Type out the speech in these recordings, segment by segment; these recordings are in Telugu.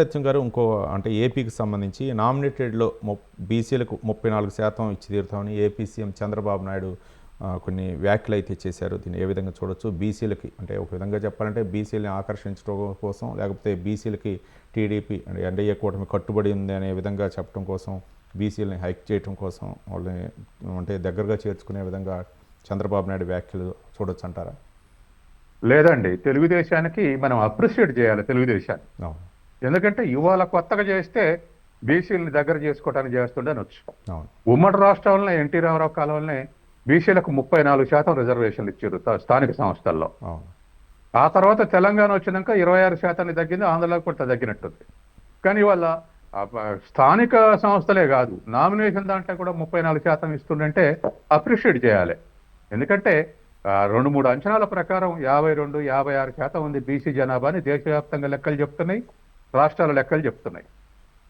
సత్యం గారు ఇంకో అంటే ఏపీకి సంబంధించి నామినేటెడ్లో ము బీసీలకు ముప్పై నాలుగు శాతం ఇచ్చి తీరుతామని ఏపీ సీఎం చంద్రబాబు నాయుడు కొన్ని వ్యాఖ్యలు అయితే చేశారు. దీన్ని ఏ విధంగా చూడొచ్చు? బీసీలకి అంటే ఒక విధంగా చెప్పాలంటే బీసీలని ఆకర్షించడం కోసం లేకపోతే బీసీలకి టీడీపీ అంటే ఎన్డీఏ కూటమి కట్టుబడి ఉంది అనే విధంగా చెప్పడం కోసం బీసీలని హైక్ చేయడం కోసం వాళ్ళని అంటే దగ్గరగా చేర్చుకునే విధంగా చంద్రబాబు నాయుడు వ్యాఖ్యలు చూడొచ్చు అంటారా లేదండి. తెలుగుదేశానికి మనం అప్రిషియేట్ చేయాలి తెలుగుదేశాన్ని. ఎందుకంటే ఇవాళ కొత్తగా చేస్తే బీసీలని దగ్గర చేసుకోవడానికి చేస్తుండే అనొచ్చు అవును. ఉమ్మడి రాష్ట్రాలనే ఎన్టీ రామారావు కాలంలోనే బీసీలకు ముప్పై నాలుగు శాతం రిజర్వేషన్లు ఇచ్చారు స్థానిక సంస్థల్లో. ఆ తర్వాత తెలంగాణ వచ్చినాక ఇరవై ఆరు శాతాన్ని తగ్గింది ఆంధ్రలో కూడా తగ్గినట్టుంది. కానీ వాళ్ళ స్థానిక సంస్థలే కాదు నామినేషన్ దాంట్లో కూడా ముప్పై నాలుగు శాతం ఇస్తుందంటే అప్రిషియేట్ చేయాలి. ఎందుకంటే రెండు మూడు అంచనాల ప్రకారం యాభై రెండు యాభై ఆరు శాతం ఉంది బీసీ జనాభాని దేశవ్యాప్తంగా లెక్కలు చెప్తున్నాయి. రాష్ట్రాల లెక్కలు చెప్తున్నాయి.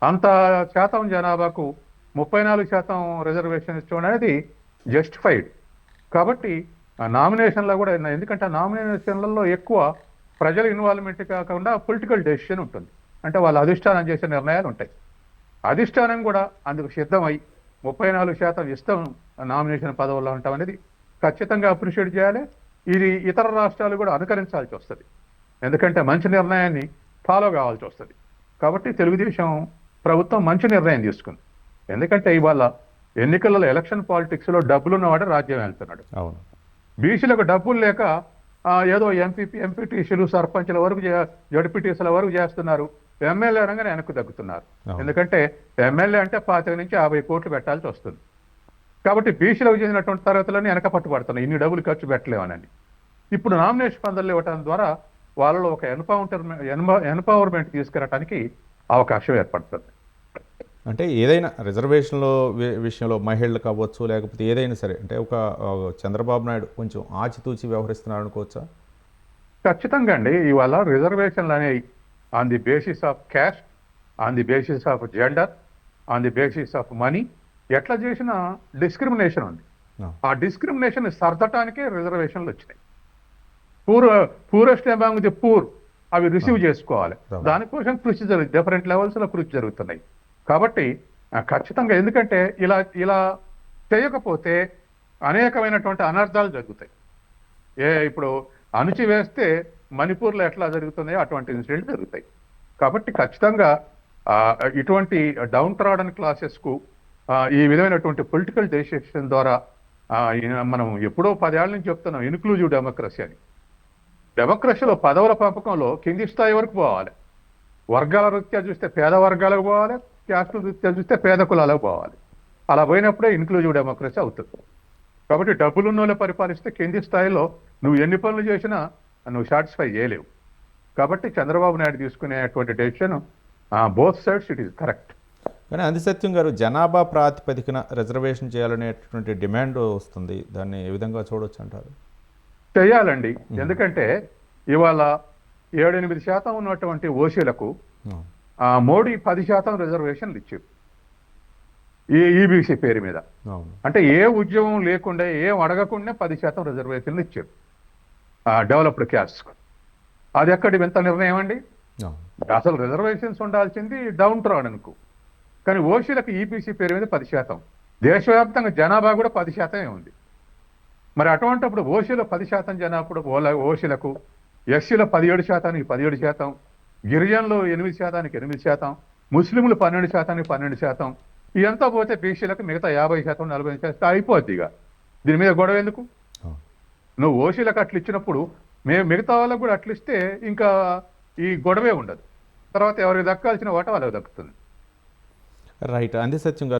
అంత శాతం జనాభాకు ముప్పై నాలుగు శాతం రిజర్వేషన్ ఇష్టం అనేది జస్టిఫైడ్. కాబట్టి ఆ నామినేషన్లో కూడా ఎందుకంటే నామినేషన్లలో ఎక్కువ ప్రజల ఇన్వాల్వ్మెంట్ కాకుండా పొలిటికల్ డెసిషన్ ఉంటుంది. అంటే వాళ్ళు అధిష్టానం చేసే నిర్ణయాలు ఉంటాయి. అధిష్టానం కూడా అందుకు సిద్ధమై ముప్పై నాలుగు శాతం ఇష్టం నామినేషన్ పదవుల్లో ఉంటాం అనేది ఖచ్చితంగా అప్రిషియేట్ చేయాలి. ఇది ఇతర రాష్ట్రాలు కూడా అనుకరించాల్సి వస్తుంది. ఎందుకంటే మంచి నిర్ణయాన్ని ఫాలో కావాల్సి వస్తుంది. కాబట్టి తెలుగుదేశం ప్రభుత్వం మంచి నిర్ణయం తీసుకుంది. ఎందుకంటే ఇవాళ ఎన్నికలలో ఎలక్షన్ పాలిటిక్స్లో డబ్బులు ఉన్నవాడు రాజ్యం వెళ్తున్నాడు. అవును. బీసీలకు డబ్బులు లేక ఏదో ఎంపీపీ ఎంపీటీసీలు సర్పంచ్ల వరకు జడ్పీటీసీల వరకు చేస్తున్నారు. ఎమ్మెల్యే రంగానే వెనక్కు తగ్గుతున్నారు. ఎందుకంటే ఎమ్మెల్యే అంటే పాతిక నుంచి యాభై కోట్లు పెట్టాల్సి వస్తుంది. కాబట్టి బీసీలకు చెందినటువంటి తరగతులన్నీ వెనక పట్టుబడుతున్నాయి. ఇన్ని డబ్బులు ఖర్చు పెట్టలేమనని. ఇప్పుడు నామినేషన్ పందలు ఇవ్వడం ద్వారా వాళ్ళలో ఒక ఎన్పౌంటర్ ఎన్పవర్మెంట్ తీసుకురావడానికి అవకాశం ఏర్పడుతుంది. అంటే ఏదైనా రిజర్వేషన్లో విషయంలో మహిళలు కావచ్చు లేకపోతే ఏదైనా సరే అంటే ఒక చంద్రబాబు నాయుడు కొంచెం ఆచితూచి వ్యవహరిస్తున్నారు అనుకోవచ్చా? ఖచ్చితంగా అండి. ఇవాళ రిజర్వేషన్లు అనేవి on the basis of caste on the basis of gender on the basis of money ఎట్లా చేసినా డిస్క్రిమినేషన్ ఉంది. ఆ, ఆ డిస్క్రిమినేషన్ సర్దటానికే రిజర్వేషన్లు వచ్చినాయి. Poor poorest among the poor అవి రిసీవ్ చేసుకోవాలి. దానికోసం కృషి జరుగుతుంది డిఫరెంట్ లెవెల్స్లో కృషి జరుగుతున్నాయి. కాబట్టి ఖచ్చితంగా ఎందుకంటే ఇలా ఇలా చేయకపోతే అనేకమైనటువంటి అనర్థాలు జరుగుతాయి. ఏ ఇప్పుడు అణిచివేస్తే మణిపూర్లో ఎట్లా జరుగుతున్నాయో అటువంటి ఇన్సిడెంట్ జరుగుతాయి. కాబట్టి ఖచ్చితంగా ఇటువంటి డౌన్ ట్రాడన్ క్లాసెస్కు ఈ విధమైనటువంటి పొలిటికల్ డెసిషన్ ద్వారా మనం ఎప్పుడో పదేళ్ళ నుంచి చెప్తున్నాం ఇన్క్లూజివ్ డెమోక్రసీ అని. డెమోక్రసీలో పదవుల పంపకంలో కింది స్థాయి వరకు పోవాలి. వర్గాల రీత్యా చూస్తే పేద వర్గాలకు పోవాలి క్యాస్ట్ రీత్యా చూస్తే పేద కులాలకు పోవాలి. అలా పోయినప్పుడే ఇన్క్లూజివ్ డెమోక్రసీ అవుతుంది. కాబట్టి డబ్బులున్న వాళ్ళు పరిపాలిస్తే కింది స్థాయిలో నువ్వు ఎన్ని పనులు చేసినా నువ్వు సాటిస్ఫై చేయలేవు. కాబట్టి చంద్రబాబు నాయుడు తీసుకునేటువంటి decision both sides it is correct కానీ అందిసత్యం గారు జనాభా ప్రాతిపదికన రిజర్వేషన్ చేయాలనేటువంటి డిమాండ్ వస్తుంది. దాన్ని ఏ విధంగా చూడొచ్చు అంటారు? చేయాలండి. ఎందుకంటే ఇవాళ ఏడెనిమిది శాతం ఉన్నటువంటి ఓసీలకు మోడీ పది శాతం రిజర్వేషన్లు ఇచ్చారు. ఈ ఈబీసీ పేరు మీద. అంటే ఏ ఉద్యమం లేకుండా ఏం అడగకుండా పది శాతం రిజర్వేషన్లు ఇచ్చారు. Developed caste. అది ఎక్కడి వింత నిర్ణయం అండి? అసలు రిజర్వేషన్స్ ఉండాల్సింది డౌన్ ట్రాడన్కు. కానీ ఓసీలకు ఈబీసీ పేరు మీద పది శాతం. దేశవ్యాప్తంగా జనాభా కూడా పది శాతమే ఉంది. మరి అటువంటిప్పుడు ఓసీలో పది శాతం జనాభా ఓల ఓసీలకు ఎస్సీలో పదిహేడు శాతానికి పదిహేడు శాతం గిరిజనులు ఎనిమిది శాతానికి ఎనిమిది శాతం ముస్లింలు పన్నెండు శాతానికి పన్నెండు శాతం. ఇదంతా పోతే బీసీలకు మిగతా యాభై శాతం నలభై శాతం అయిపోద్ది ఇక. దీని మీద గొడవ ఎందుకు? నువ్వు ఓసీలకు అట్లా ఇచ్చినప్పుడు మేము మిగతా వాళ్ళకు కూడా అట్లా ఇస్తే ఇంకా ఈ గొడవే ఉండదు. తర్వాత ఎవరికి దక్కాల్సిన వాట వాళ్ళకి దక్కుతుంది. రైట్. అంది సత్యం గారు.